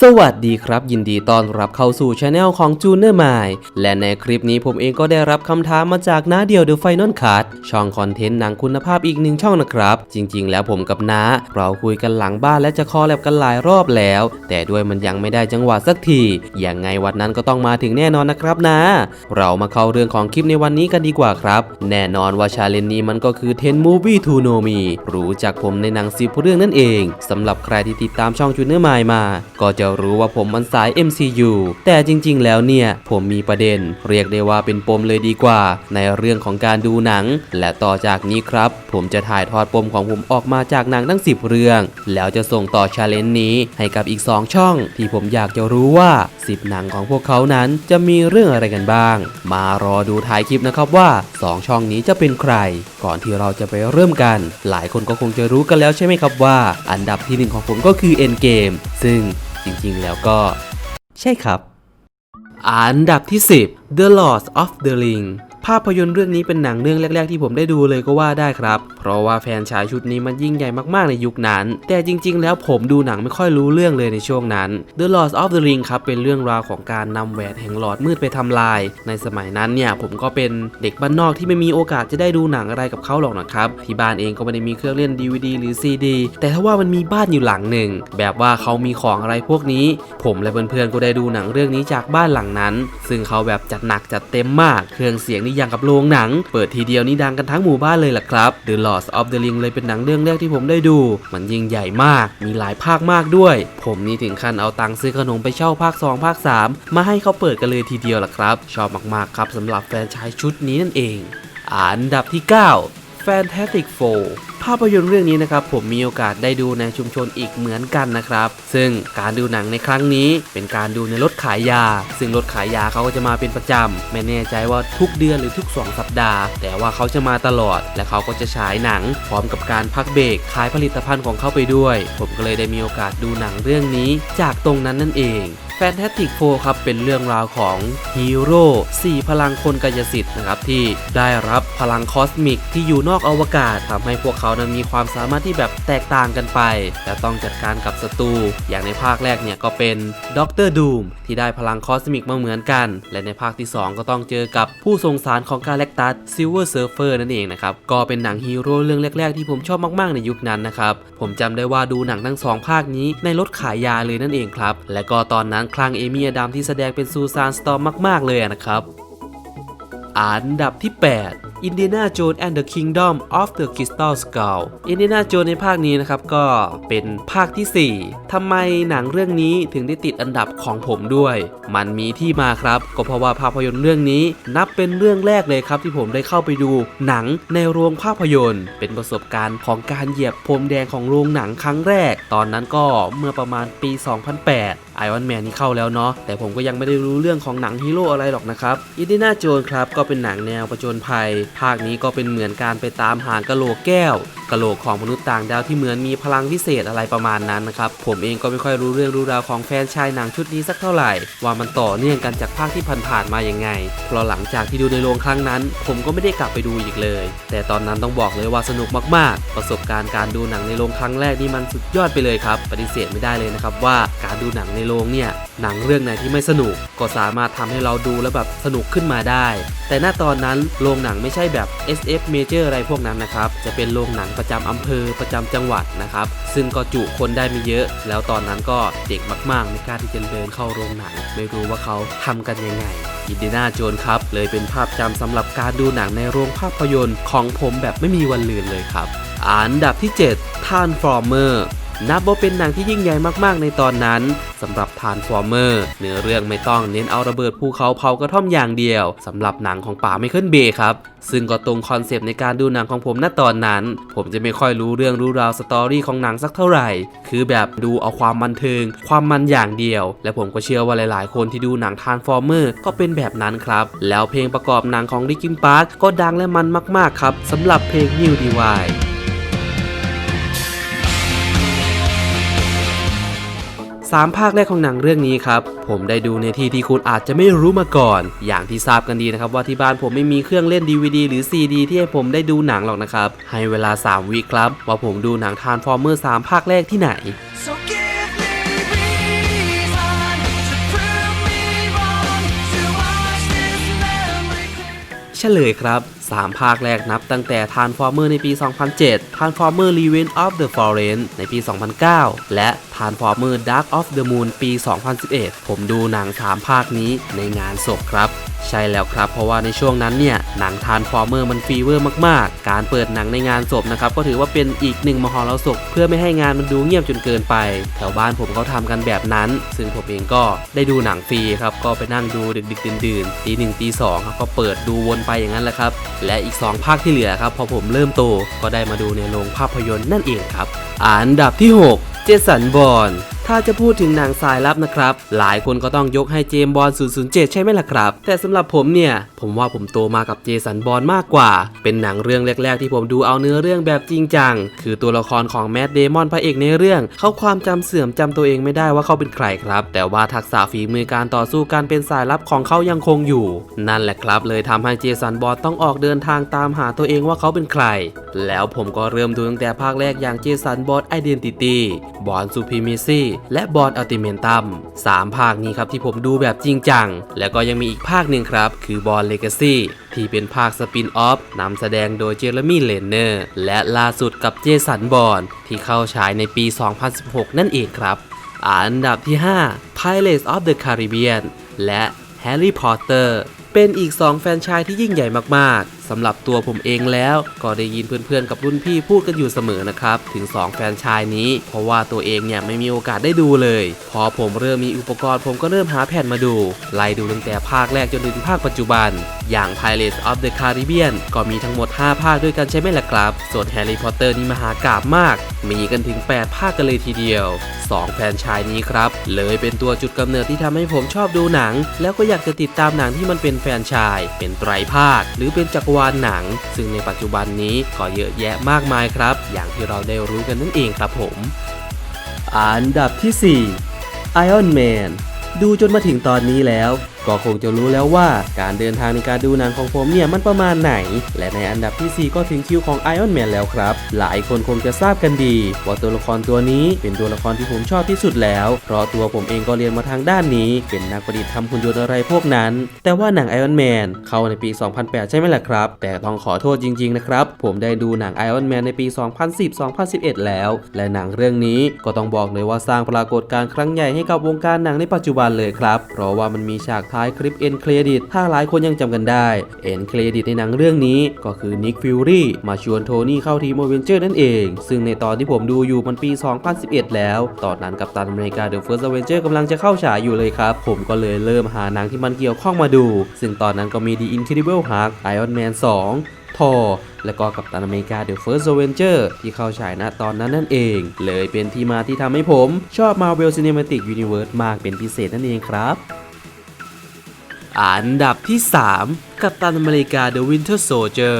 สวัสดีครับ ยินดีต้อนรับเข้าสู่ช anel ของจูเนอร์มายและในคลิปนี้ผมเองก็ได้รับคำถามมาจากน้าเดียว The Final Cut ช่องคอนเทนต์หนังคุณภาพอีกหนึ่งช่องนะครับ จริง ๆ แล้วผมกับน้า เราคุยกันหลังบ้านและจะคอแลบกันหลายรอบแล้ว แต่ด้วยมันยังไม่ได้จังหวะสักทีอย่างไงวันนั้นก็ต้องมาถึงแน่นอนนะครับนะ เรามาเข้าเรื่องของคลิปในวันนี้กันดีกว่าครับ แน่นอนว่าชาเลนจ์นี้มันก็คือ10 Movie to Know Me รู้จักผมในหนังสิบเรื่องนั่นเองสำหรับใครที่ติดตามช่องจูเนอร์มายมา ก็จะรู้ว่าผมมันสาย MCU แต่จริงๆ แล้วเนี่ย ผมมีประเด็น เรียกได้ว่าเป็นปมเลยดีกว่า ในเรื่องของการดูหนัง และต่อจากนี้ครับ ผมจะถ่ายทอดปมของผมออกมาจากหนังทั้ง 10 เรื่อง แล้วจะส่งต่อชาเลนจ์นี้ให้กับอีก 2 ช่อง ที่ผมอยากจะรู้ว่า 10 หนังของพวกเขานั้นจะมีเรื่องอะไรกันบ้าง มารอดูท้ายคลิปนะครับว่า 2 ช่องนี้จะเป็นใคร ก่อนที่เราจะไปเริ่มกัน หลายคนก็คงจะรู้กันแล้วใช่ไหมครับว่า อันดับที่หนึ่งของผมก็คือ Endgame ซึ่ง จริงๆ แล้วก็ ใช่ครับ อันดับที่ 10 The Lord of the Ring ภาพยนตร์เรื่องนี้เป็นหนังเรื่องแรก ๆ ที่ผมได้ดูเลยก็ว่าได้ครับ เพราะว่าแฟนชายชุดนี้มันยิ่งใหญ่มากๆในยุคนั้น แต่จริง ๆ แล้วผมดูหนังไม่ค่อยรู้เรื่องเลยในช่วงนั้น The Lord of the Ring ครับเป็นเรื่องราวของการนำแหวนแห่งหลอดมืดไปทำลาย ในสมัยนั้นเนี่ยผมก็เป็นเด็กบ้านนอกที่ไม่มีโอกาสจะได้ดูหนังอะไรกับเขาหรอกนะครับ ที่บ้านเองก็ไม่ได้มีเครื่องเล่น DVD หรือ CD แต่ถ้าว่ามันมีบ้านอยู่หลังหนึ่งแบบว่าเขามีของอะไรพวกนี้ ผมและเพื่อนๆก็ได้ดูหนังเรื่องนี้จากบ้านหลังนั้น ซึ่งเขาแบบจัดหนักจัดเต็มมากเครื่องเสียงนี่อย่างกับโรงหนัง เปิดทีเดียวนี่ดังกันทั้งหมู่บ้านเลยล่ะครับ The Lord of the Ring เลยเป็นหนังเรื่องแรกที่ผมได้ดู มันยิ่งใหญ่มาก มีหลายภาคมากด้วย ผมนี่ถึงขั้นเอาตังค์ซื้อขนมไปเช่าภาค 2 ภาค 3 มาให้เขาเปิดกันเลยทีเดียวล่ะครับ ชอบมากๆครับสำหรับแฟนชายชุดนี้นั่นเอง อันดับที่ 9 Fantastic Four ภาพยนตร์เรื่องนี้นะครับผมมีโอกาสได้ดูในชุมชนอีกเหมือนกันนะครับ ซึ่งการดูหนังในครั้งนี้เป็นการดูในรถขายยา ซึ่งรถขายยาเขาก็จะมาเป็นประจำ ไม่แน่ใจว่าทุกเดือนหรือทุก 2 สัปดาห์ แต่ว่าเขาจะมาตลอด และเขาก็จะฉายหนัง พร้อมกับการพักเบรกขายผลิตภัณฑ์ของเขาไปด้วย ผมก็เลยได้มีโอกาสดูหนังเรื่องนี้จากตรงนั้นนั่นเอง Fantastic Four ครับเป็นเรื่องราวของฮีโร่4พลังคนกายสิทธิ์นะครับที่ได้รับพลังคอสมิกที่อยู่นอกอวกาศทำให้พวกเขานั้นมีความสามารถที่แบบแตกต่างกันไป และต้องจัดการกับศัตรูอย่างในภาคแรกเนี่ยก็เป็นด็อกเตอร์ดูมที่ได้พลังคอสมิกมาเหมือนกัน และในภาคที่ 2 ก็ต้องเจอกับผู้ทรงสารของกาแล็กตัสซิลเวอร์เซิร์ฟเฟอร์นั่นเองนะครับก็เป็นหนังฮีโร่เรื่องแรก ๆ ที่ผมชอบมากๆในยุคนั้นนะครับผมจำได้ว่าดูหนังทั้งสองภาคนี้ในรถขายยาเลยนั่นเองครับและก็ตอนนั้นคลังเอมี่อดัมที่แสดงเป็นซูซานสตอมมาก ๆ เลยนะครับ อันดับที่ 8 Indiana Jones and the Kingdom of the Crystal Skull Indiana Jones ในภาคนี้นะครับก็เป็นภาคทีสี่4ทำไมหนังเรื่องนี้ถึงได้ติดอันดับของผมด้วย มันมีที่มาครับ ก็เพราะว่าภาพยนตร์เรื่องนี้นับเป็นเรื่องแรกเลยครับที่ผมได้เข้าไปดูหนังในโรงภาพยนตร์ เป็นประสบการณ์ของการเหยียบพรมแดงของโรงหนังครั้งแรก ตอนนั้นก็เมื่อประมาณปี 2008 ไอรอนแมนนี่เข้าแล้วเนาะแต่ผมก็ยังไม่ได้รู้เรื่องของหนังฮีโร่อะไรหรอกนะครับอินดินาโจนครับก็เป็นหนังแนวประจนภัย ภาคนี้ก็เป็นเหมือนการไปตามหากะโหลกแก้วกะโหลกของมนุษย์ต่างดาวที่เหมือนมีพลังพิเศษอะไรประมาณนั้นนะครับผมเองก็ไม่ค่อยรู้เรื่องรู้ราวของแฟนชายหนังชุดนี้สักเท่าไหร่ ว่ามันต่อเนื่องกันจากภาคที่ผ่านๆมาอย่างไงเพราะหลังจากที่ดูในโรงครั้งนั้น ผมก็ไม่ได้กลับไปดูอีกเลย แต่ตอนนั้นต้องบอกเลยว่าสนุกมากๆ ประสบการณ์การดูหนังในโรงครั้งแรกนี่มันสุดยอดไปเลยครับปฏิเสธไม่ได้เลยนะครับว่าการดูหนังในโรงงเนี่ยหนังเรื่องไหนที่ไม่สนุกก็สามารถทำให้เราดูแล้วแบบสนุกขึ้นมาได้ แต่ณตอนนั้นโรงหนังไม่ใช่แบบ SF Major อะไรพวกนั้นนะครับ จะเป็นโรงหนังประจำอำเภอประจำจังหวัดนะครับ ซึ่งก็จุคนได้ไม่เยอะ แล้วตอนนั้นก็เด็กมากๆไม่กล้าที่จะเดินเข้าโรงหนัง ไม่รู้ว่าเขาทำกันยังไงอินเดียนาโจนครับ เลยเป็นภาพจำสำหรับการดูหนังในโรงภาพยนตร์ของผมแบบไม่มีวันลืมเลยครับอันดับที่ 7 Transformer นับว่าเป็นหนังที่ยิ่งใหญ่มากๆในตอนนั้นสำหรับ Transformer เนื้อเรื่องไม่ต้องเน้นเอาระเบิดภูเขาเผากระท่อมอย่างเดียวสำหรับหนังของป่าไมเคิลเบย์ครับซึ่งก็ตรงคอนเซปต์ในการดูหนังของผมณตอนนั้น ผมจะไม่ค่อยรู้เรื่องรู้ราวสตอรี่ของหนังสักเท่าไหร่ คือแบบดูเอาความบันเทิง ความมันอย่างเดียว และผมก็เชื่อว่าหลายๆ คนที่ดูหนัง Transformer ก็เป็นแบบนั้นครับ แล้วเพลงประกอบหนังของ Linkin Park ก็ดังและมันมากๆครับสำหรับเพลง New Divide สามภาคแรกของหนังเรื่องนี้ครับ ผมได้ดูในที่ที่คุณอาจจะไม่รู้มาก่อน อย่างที่ทราบกันดีนะครับว่าที่บ้านผมไม่มีเครื่องเล่น DVD หรือ CD ที่ให้ผมได้ดูหนังหรอกนะครับ ให้เวลา 3 วิครับ ว่าผมดูหนังทานฟอร์เมอร์3ภาคแรกที่ไหน So เฉลยครับ 3 ภาคแรกนับตั้งแต่ Transformer ในปี 2007 Transformer Revenge of the Fallen ในปี 2009 และ Transformer Dark of the Moon ปี 2011 ผมดูหนัง 3 ภาคนี้ในงานศพครับ ใช่แล้วครับ เพราะว่าในช่วงนั้นเนี่ยหนังทานฟอร์เมอร์มันฟีเวอร์มากๆ การเปิดหนังในงานศพนะครับก็ถือว่าเป็นอีกหนึ่งมหรสพเพื่อไม่ให้งานมันดูเงียบจนเกินไป แถวบ้านผมเขาทำกันแบบนั้น ซึ่งผมเองก็ได้ดูหนังฟรีครับก็ไปนั่งดูดึกๆดื่นๆตีหนึ่งตีสองครับก็เปิดดูวนไปอย่างนั้นแหละครับและอีก 2 ภาคที่เหลือครับพอผมเริ่มโตก็ได้มาดูในโรงภาพยนตร์นั่นเองครับอันดับที่ 6 เจสันบอล ถ้าจะพูดถึงหนังสายลับนะครับ หลายคนก็ต้องยกให้เจมบอล007 ใช่ไหมล่ะครับ แต่สำหรับผมเนี่ย ผมว่าผมโตมากับเจสันบอลมากกว่า เป็นหนังเรื่องแรก ๆ ที่ผมดูเอาเนื้อเรื่องแบบจริงจัง คือตัวละครของแมดเดมอนพระเอกในเรื่อง เขาความจำเสื่อมจำตัวเองไม่ได้ว่าเขาเป็นใครครับ แต่ว่าทักษะฝีมือการต่อสู้การเป็นสายลับของเขายังคงอยู่ นั่นแหละครับ เลยทำให้เจสันบอลต้องออกเดินทางตามหาตัวเองว่าเขาเป็นใคร แล้วผมก็เริ่มดูตั้งแต่ภาคแรกอย่างเจสันบอลไอเดนติตี้บอลซูพิมิซีและบอลอัลติเมนตัมสามภาคนี้ครับที่ผมดูแบบจริงจัง แล้วก็ยังมีอีกภาคหนึ่งครับ คือบอลเลกาซีที่เป็นภาคสปินออฟนำแสดงโดยเจอร์มี่เลนเนอร์ และล่าสุดกับเจสันบอลที่เข้าฉายในปี 2016 นั่นเองครับ อันดับที่ 5 Pirates of the Caribbean และ Harry Potter เป็นอีก 2 แฟนชายที่ยิ่งใหญ่มากๆสำหรับตัวผมเองแล้ว ก็ได้ยินเพื่อนๆกับรุ่นพี่พูดกันอยู่เสมอนะครับ ถึง 2 แฟนชายนี้ เพราะว่าตัวเองเนี่ยไม่มีโอกาสได้ดูเลย พอผมเริ่มมีอุปกรณ์ผมก็เริ่มหาแผ่นมาดู ไล่ดูตั้งแต่ภาคแรกจนถึงภาคปัจจุบัน อย่าง Pirates of the Caribbean ก็มีทั้งหมด 5 ภาคด้วยกันใช่ไหมล่ะครับ ส่วน Harry Potter นี่มหากาบมาก มีกันถึง 8 ภาคกันเลยทีเดียว 2 แฟนชายนี้ครับ เลยเป็นตัวจุดกำเนิดที่ทำให้ผมชอบดูหนัง แล้วก็อยากจะติดตามหนังที่มันเป็นแฟนชาย เป็นไตรภาค หรือเป็นจักรวานหนัง ซึ่งในปัจจุบันนี้ก็เยอะแยะมากมายครับ อย่างที่เราได้รู้กันนั่นเองครับผมอันดับที่ 4 Iron Man ดูจนมาถึงตอนนี้แล้ว ก็คงจะรู้แล้วว่าการเดินทางในการดูหนังของผมเนี่ยมันประมาณไหน และในอันดับทีสี่ 4 ก็ถึงคิวของ Iron Man แล้วครับ หลายคนคงจะทราบกันดี ว่าตัวละครตัวนี้เป็นตัวละครที่ผมชอบที่สุดแล้ว เพราะตัวผมเองก็เรียนมาทางด้านนี้ เป็นนักประดิษฐ์ทำหุ่นยนต์อะไรพวกนั้น แต่ว่าหนัง Iron Man เข้าในปี 2008 ใช่ไหมล่ะครับ แต่ต้องขอโทษจริงๆนะครับผมได้ดูหนัง Iron Man ในปี 2010-2011 แล้ว และหนังเรื่องนี้ก็ต้องบอกเลยว่าสร้างปรากฏการณ์ครั้งใหญ่ให้กับวงการหนังในปัจจุบันเลยครับ เพราะว่ามันมีฉากท้ายคลิปเอ็นเครดิตถ้าหลายคนยังจำกันได้เอ็นเครดิตในหนังเรื่องนี้ก็คือนิกฟิลลี่มาชวนโทนี่เข้าทีมโอเวนเจอร์นั่นเอง ซึ่งในตอนที่ผมดูอยู่มันปี 2011 แล้ว ตอนนั้นกับตันอเมริกาเดอะเฟิร์สอเวนเจอร์กำลังจะเข้าฉายอยู่เลยครับ ผมก็เลยเริ่มหาหนังที่มันเกี่ยวข้องมาดู ซึ่งตอนนั้นก็มี The Incredible Hulk Iron Man 2ทอและก็กับตันอเมริกา The First Avenger ที่เข้าฉายณตอนนั้นนั่นเอง เลยเป็นที่มาที่ทำให้ผม ชอบ Marvel Cinematic Universe มากเป็นพิเศษนั่นเองครับ อันดับที่ 3 กับตันอเมริกา The Winter Soldier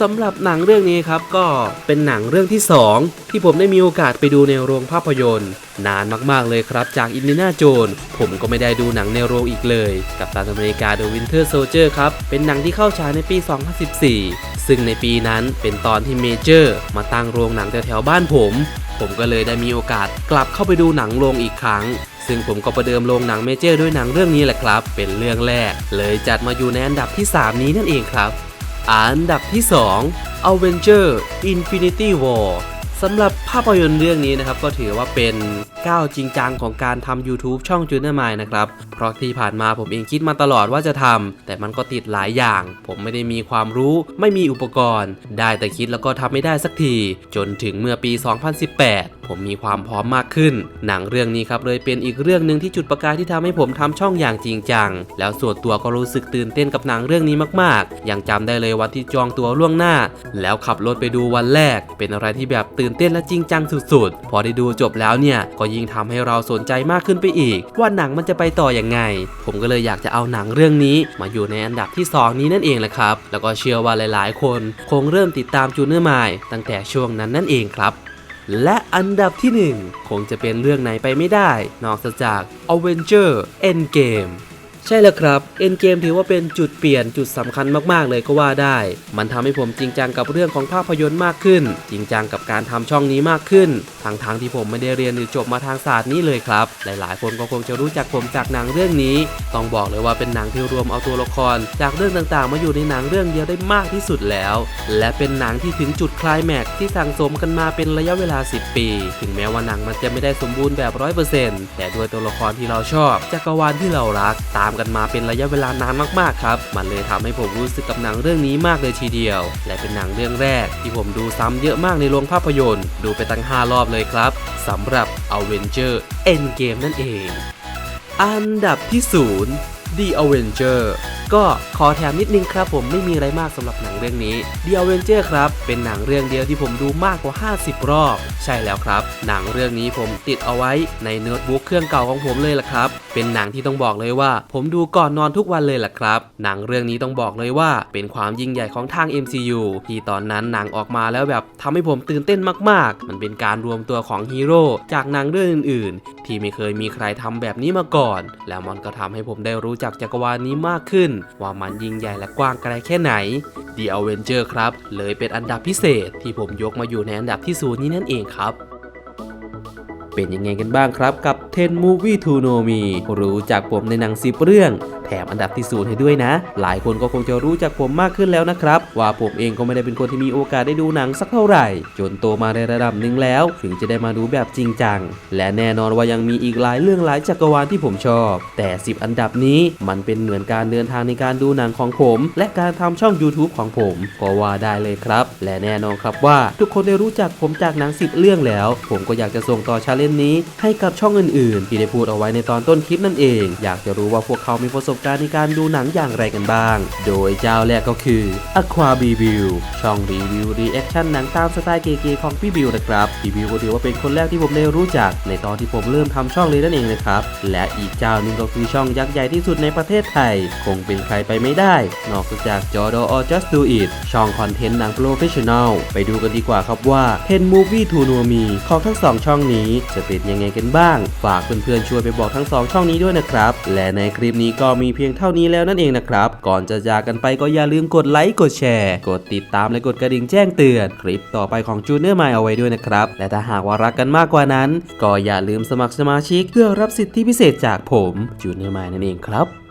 สำหรับหนังเรื่องนี้ครับก็เป็นหนังเรื่องที่ 2 ที่ผมได้มีโอกาสไปดูในโรงภาพยนตร์ นานมากๆเลยครับจากอินเดียนาโจนผมก็ไม่ได้ดูหนังในโรงอีกเลย กับตันอเมริกา The Winter Soldier ครับ เป็นหนังที่เข้าฉายในปี 2014 ซึ่งในปีนั้นเป็นตอนที่เมเจอร์ มาตั้งโรงหนังแถวๆบ้านผม ผมก็เลยได้มีโอกาสกลับเข้าไปดูหนังโรงอีกครั้ง ซึ่งผมก็ประเดิมโรงหนังเมเจอร์ด้วยหนังเรื่องนี้แหละครับ เป็นเรื่องแรก เลยจัดมาอยู่ในอันดับที่ 3 นี้นั่นเองครับอันดับที่ 2 Avenger Infinity War สำหรับภาพยนตร์เรื่องนี้นะครับก็ถือว่าเป็นก้าวจริงจังของการทำ YouTube ช่อง j u n i o r m i นะครับ เพราะที่ผ่านมาผมเองคิดมาตลอดว่าจะทำ แต่มันก็ติดหลายอย่าง ผมไม่ได้มีความรู้ ไม่มีอุปกรณ์ ได้แต่คิดแล้วก็ทำไม่ได้สักที จนถึงเมื่อปี 2018 ผมมีความพร้อมมากขึ้น หนังเรื่องนี้ครับเลยเป็นอีกเรื่องหนึ่งที่จุดประกายที่ทำให้ผมทำช่องอย่างจริงจัง แล้วส่วนตัวก็รู้สึกตื่นเต้นกับหนังเรื่องนี้มากๆ ยังจำได้เลยวันที่จองตัวล่วงหน้า แล้วขับรถไปดูวันแรก เป็นอะไรที่แบบตื่นเต้นและจริงจังสุดๆ พอได้ดูจบแล้วเนี่ยก็ยิ่งทำให้เราสนใจมากขึ้นไปอีก ว่าหนังมันจะไปต่ออยังไง ผมก็เลยอยากจะเอาหนังเรื่องนี้มาอยู่ในอันดับที่ 2 นี้นั่นเองแหละครับ แล้วก็เชื่อว่าหลายๆ คนคงเริ่มติดตามจูเนอร์มายตั้งแต่ช่วงนั้นนั่นเองครับและอันดับที่ 1 คงจะเป็นเรื่องไหนไปไม่ได้ นอกจาก Avenger Endgame ใช่แล้วครับเอ็นเกมถือว่าเป็นจุดเปลี่ยนจุดสำคัญมากๆ เลยก็ว่าได้ มันทำให้ผมจริงจังกับเรื่องของภาพยนตร์มากขึ้น จริงจังกับการทำช่องนี้มากขึ้นทั้งทางๆที่ผมไม่ได้เรียนหรือจบมาทางศาสตร์นี้เลยครับ หลายๆ คนก็คงจะรู้จักผมจากหนังเรื่องนี้ ต้องบอกเลยว่าเป็นหนังที่รวมเอาตัวละคร จากเรื่องต่างๆ มาอยู่ในหนังเรื่องเดียวได้มากที่สุดแล้ว และเป็นหนังที่ถึงจุดคลายแม็กซ์ที่สั่งสมกันมาเป็นระยะเวลา 10 ปี ถึงแม้ว่าหนังมันจะไม่ได้สมบูรณ์แบบ100%แต่ด้วยตัวละครที่เราชอบจักรวาลที่เรารักตามกันมาเป็นระยะเวลานานมากๆครับ มันเลยทำให้ผมรู้สึกกับหนังเรื่องนี้มากเลยทีเดียว และเป็นหนังเรื่องแรก ที่ผมดูซ้ำเยอะมากในโรงภาพยนตร์ ดูไปตั้ง 5 รอบเลยครับสำหรับ Avenger Endgame นั่นเอง อันดับที่ 0 The Avenger ก็ขอแถมนิดนึงครับผมไม่มีอะไรมากสำหรับหนังเรื่องนี้ The Avenger ครับเป็นหนังเรื่องเดียวที่ผมดูมากกว่า 50 รอบ ใช่แล้วครับ หนังเรื่องนี้ผมติดเอาไว้ในโน้ตบุ๊กเครื่องเก่าของผมเลยล่ะครับ เป็นหนังที่ต้องบอกเลยว่า ผมดูก่อนนอนทุกวันเลยล่ะครับ หนังเรื่องนี้ต้องบอกเลยว่า เป็นความยิ่งใหญ่ของทาง MCU ที่ตอนนั้นหนังออกมาแล้วแบบทำให้ผมตื่นเต้นมาก ๆ มันเป็นการรวมตัวของฮีโร่จากหนังเรื่องอื่น ๆ ที่ไม่เคยมีใครทำแบบนี้มาก่อน แล้วมันก็ทำให้ผมได้รู้จักจักรวาลนี้มากขึ้นว่ามันยิ่งใหญ่และกว้างไกลแค่ไหน The Avenger ครับ เลยเป็นอันดับพิเศษที่ผมยกมาอยู่ในอันดับที่ศูนย์นี้นั่นเองครับ เป็นยังไงกันบ้างครับกับ 10 Movie to Know Me รู้จักผมในหนัง10เรื่อง แถมอันดับที่ศูนย์ให้ด้วยนะ หลายคนก็คงจะรู้จักผมมากขึ้นแล้วนะครับ ว่าผมเองก็ไม่ได้เป็นคนที่มีโอกาสได้ดูหนังสักเท่าไหร่ จนโตมาในระดับหนึ่งแล้ว ถึงจะได้มาดูแบบจริงจัง และแน่นอนว่ายังมีอีกหลายเรื่องหลายจักรวาลที่ผมชอบ แต่ 10 อันดับนี้มันเป็นเหมือนการเดินทางในการดูหนังของผม และการทำช่อง YouTube ของผม ก็ว่าได้เลยครับ และแน่นอนครับว่าทุกคนได้รู้จักผมจากหนัง10เรื่องแล้ว ผมก็อยากจะส่งต่อชาเลนจ์นี้ให้กับช่องอื่นๆ ที่ได้พูดเอาไว้ในตอนต้นคลิปนั่นเอง อยากจะรู้ว่าพวกเขามีประสบการณ์ในการดูหนังอย่างไรกันบ้าง โดยเจ้าแรกก็คือ Aqua b b i w ช่องรีวิวรีแอคชั่นหนังตามสไตล์เก๋ๆของพี่บิวนะครับพี่บิวก็ถือว่าเป็นคนแรกที่ผมได้รู้จัก ในตอนที่ผมเริ่มทำช่องเลยนั่นเองนะครับและอีกเจ้าหนึงก็คือช่องยักษ์ใหญ่ที่สุดในประเทศไทย คงเป็นใครไปไม่ได้ นอกจากจอดอ just do it ช่องคอนเทนต์หนังโปรเฟชชั่นอลไปดูกันดีกว่าครับว่า10 movie to know me ของทั้งสองช่องนี้จะะเป็นยังไงกันบ้าง ฝากเพื่อนๆช่วยไปบอกทั้งสองช่องนี้ด้วยนะครับ และในคลิปนี้ก็มีเพียงเท่านี้แล้วนั่นเองนะครับ ก่อนจะจากกันไปก็อย่าลืมกดไลค์กดแชร์ กดติดตามและกดกระดิ่งแจ้งเตือน คลิปต่อไปของจูเนอร์ไมเอาไว้ด้วยนะครับ และถ้าหากว่ารักกันมากกว่านั้น ก็อย่าลืมสมัครสมาชิกเพื่อรับสิทธิพิเศษจากผมจูเนอร์ไมนั่นเองครับ